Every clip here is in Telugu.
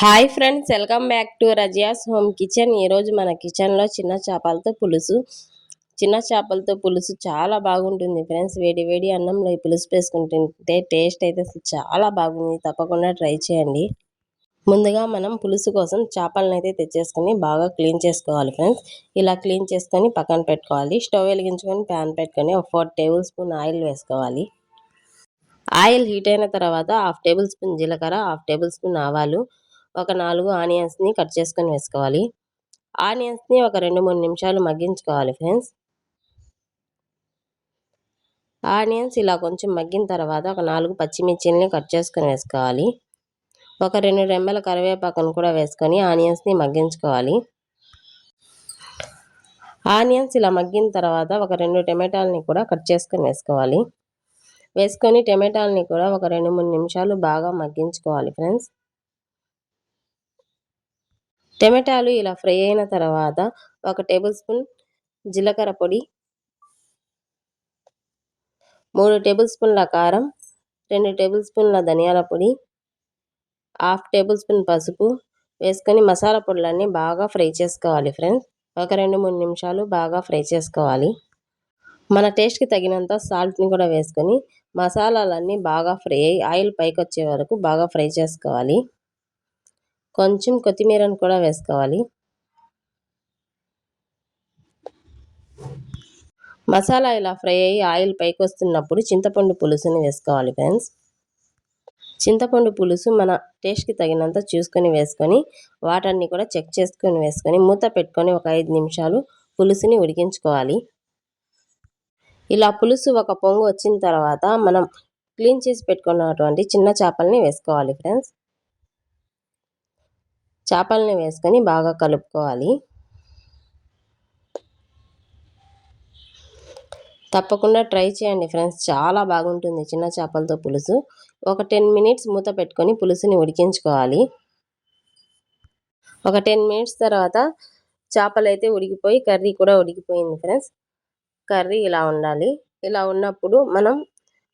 Hi friends welcome back to Razia's home kitchen ఈరోజు మన కిచెన్లో చిన్న చేపలతో పులుసు. చిన్న చేపలతో పులుసు చాలా బాగుంటుంది ఫ్రెండ్స్ వేడి వేడి అన్నంలో ఈ పులుసు వేసుకుంటుంటే టేస్ట్ అయితే అసలు చాలా బాగుంది. తప్పకుండా ట్రై చేయండి. ముందుగా మనం పులుసు కోసం చేపలను అయితే తెచ్చేసుకొని బాగా క్లీన్ చేసుకోవాలి ఫ్రెండ్స్ ఇలా క్లీన్ చేసుకొని పక్కన పెట్టుకోవాలి. స్టవ్ వెలిగించుకొని ప్యాన్ పెట్టుకొని ఒక ఫోర్ టేబుల్ స్పూన్ ఆయిల్ వేసుకోవాలి. ఆయిల్ హీట్ అయిన తర్వాత హాఫ్ టేబుల్ స్పూన్ జీలకర్ర హాఫ్ టేబుల్ స్పూన్ ఆవాలు ఒక నాలుగు ఆనియన్స్ని కట్ చేసుకొని వేసుకోవాలి. ఆనియన్స్ని ఒక రెండు మూడు నిమిషాలు మగ్గించుకోవాలి ఫ్రెండ్స్. ఆనియన్స్ ఇలా కొంచెం మగ్గిన తర్వాత ఒక నాలుగు పచ్చిమిర్చిని కట్ చేసుకొని వేసుకోవాలి. ఒక రెండు రెమ్మల కరివేపాకును కూడా వేసుకొని ఆనియన్స్ని మగ్గించుకోవాలి. ఆనియన్స్ ఇలా మగ్గిన తర్వాత ఒక రెండు టమాటాలని కూడా కట్ చేసుకొని వేసుకోవాలి. వేసుకొని టమాటాలని కూడా ఒక రెండు మూడు నిమిషాలు బాగా మగ్గించుకోవాలి ఫ్రెండ్స్. టమాటాలు ఇలా ఫ్రై అయిన తర్వాత ఒక టేబుల్ స్పూన్ జీలకర్ర పొడి మూడు టేబుల్ స్పూన్ల కారం రెండు టేబుల్ స్పూన్ల ధనియాల పొడి హాఫ్ టేబుల్ స్పూన్ పసుపు వేసుకొని మసాలా పొడులన్నీ బాగా ఫ్రై చేసుకోవాలి ఫ్రెండ్స్. ఒక రెండు మూడు నిమిషాలు బాగా ఫ్రై చేసుకోవాలి. మన టేస్ట్కి తగినంత సాల్ట్ని కూడా వేసుకొని మసాలాలన్నీ బాగా ఫ్రై అయ్యి ఆయిల్ పైకి వచ్చే వరకు బాగా ఫ్రై చేసుకోవాలి. కొంచెం కొత్తిమీరను కూడా వేసుకోవాలి. మసాలా ఇలా ఫ్రై అయ్యి ఆయిల్ పైకి వస్తున్నప్పుడు చింతపండు పులుసుని వేసుకోవాలి ఫ్రెండ్స్. చింతపండు పులుసు మన టేస్ట్కి తగినంత చూసుకొని వేసుకొని వాటర్ని కూడా చెక్ చేసుకొని వేసుకొని మూత పెట్టుకొని ఒక ఐదు నిమిషాలు పులుసుని ఉడికించుకోవాలి. ఇలా పులుసు ఒక పొంగు వచ్చిన తర్వాత మనం క్లీన్ చేసి పెట్టుకున్నటువంటి చిన్న చేపల్ని వేసుకోవాలి ఫ్రెండ్స్. చేపలని వేసుకొని బాగా కలుపుకోవాలి. తప్పకుండా ట్రై చేయండి ఫ్రెండ్స్. చాలా బాగుంటుంది చిన్న చేపలతో పులుసు. ఒక టెన్ మినిట్స్ మూత పెట్టుకొని పులుసుని ఉడికించుకోవాలి. ఒక టెన్ మినిట్స్ తర్వాత చేపలు అయితే ఉడికిపోయి కర్రీ కూడా ఉడికిపోయింది ఫ్రెండ్స్. కర్రీ ఇలా ఉండాలి. ఇలా ఉన్నప్పుడు మనం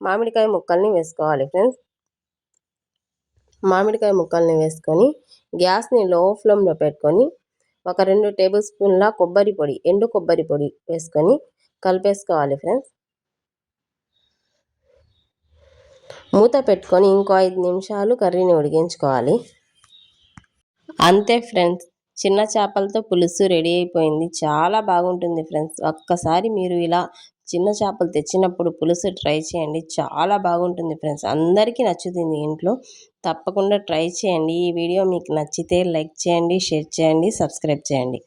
మామిడికాయ ముక్కల్ని వేసుకోవాలి ఫ్రెండ్స్. మామిడికాయ ముక్కల్ని వేసుకొని గ్యాస్ని లో ఫ్లేమ్లో పెట్టుకొని ఒక రెండు టేబుల్ స్పూన్ల కొబ్బరి పొడి ఎండు కొబ్బరి పొడి వేసుకొని కలిపేసుకోవాలి ఫ్రెండ్స్. మూత పెట్టుకొని ఇంకో ఐదు నిమిషాలు కర్రీని ఉడికించుకోవాలి. అంతే ఫ్రెండ్స్. చిన్న చేపలతో పులుసు రెడీ అయిపోయింది. చాలా బాగుంటుంది ఫ్రెండ్స్. ఒక్కసారి మీరు ఇలా చిన్న చేపలు తెచ్చినప్పుడు పులుసు ట్రై చేయండి. చాలా బాగుంటుంది ఫ్రెండ్స్. అందరికీ నచ్చుతుంది ఇంట్లో. తప్పకుండా ట్రై చేయండి. ఈ వీడియో మీకు నచ్చితే లైక్ చేయండి షేర్ చేయండి సబ్స్క్రైబ్ చేయండి.